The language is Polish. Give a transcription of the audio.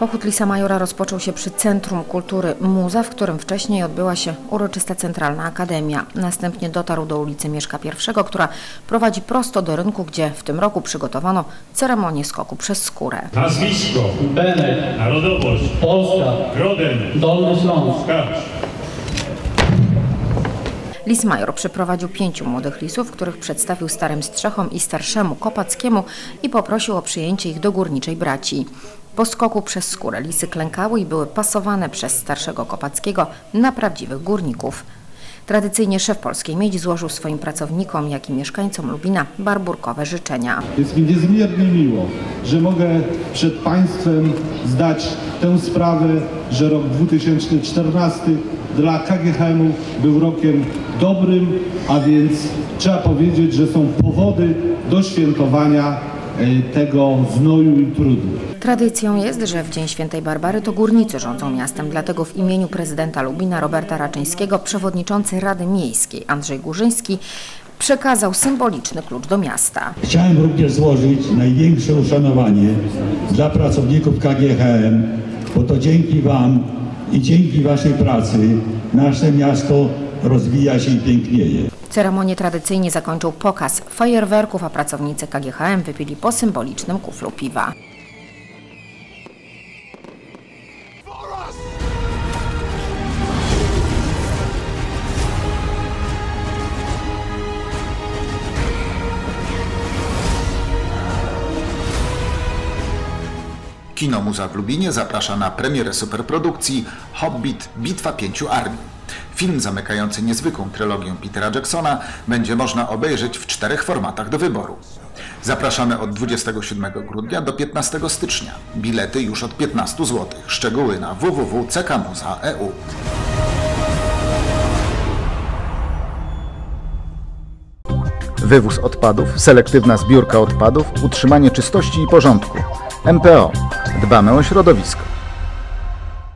Pochód Lisa Majora rozpoczął się przy Centrum Kultury Muza, w którym wcześniej odbyła się uroczysta Centralna Akademia. Następnie dotarł do ulicy Mieszka I, która prowadzi prosto do rynku, gdzie w tym roku przygotowano ceremonię skoku przez skórę. Nazwisko, Benek, narodowość, Polska, rodem, Dolny Śląsk. Lis Major przyprowadził pięciu młodych lisów, których przedstawił starym strzechom i starszemu Kopackiemu i poprosił o przyjęcie ich do górniczej braci. Po skoku przez skórę lisy klękały i były pasowane przez starszego Kopackiego na prawdziwych górników. Tradycyjnie szef Polskiej Miedzi złożył swoim pracownikom, jak i mieszkańcom Lubina barburkowe życzenia. Jest mi niezmiernie miło, że mogę przed Państwem zdać tę sprawę, że rok 2014 dla KGHM-u był rokiem dobrym, a więc trzeba powiedzieć, że są powody do świętowania tego znoju i trudu. Tradycją jest, że w Dzień Świętej Barbary to górnicy rządzą miastem, dlatego w imieniu prezydenta Lubina Roberta Raczyńskiego przewodniczący Rady Miejskiej Andrzej Górzyński przekazał symboliczny klucz do miasta. Chciałem również złożyć największe uszanowanie dla pracowników KGHM, bo to dzięki Wam i dzięki Waszej pracy nasze miasto rozwija się i pięknieje. Ceremonię tradycyjnie zakończył pokaz fajerwerków, a pracownicy KGHM wypili po symbolicznym kuflu piwa. Kino Muza w Lubinie zaprasza na premierę superprodukcji Hobbit Bitwa Pięciu Armii. Film zamykający niezwykłą trylogię Petera Jacksona będzie można obejrzeć w czterech formatach do wyboru. Zapraszamy od 27 grudnia do 15 stycznia. Bilety już od 15 zł. Szczegóły na www.ckmuza.eu. Wywóz odpadów, selektywna zbiórka odpadów, utrzymanie czystości i porządku. MPO. Dbamy o środowisko.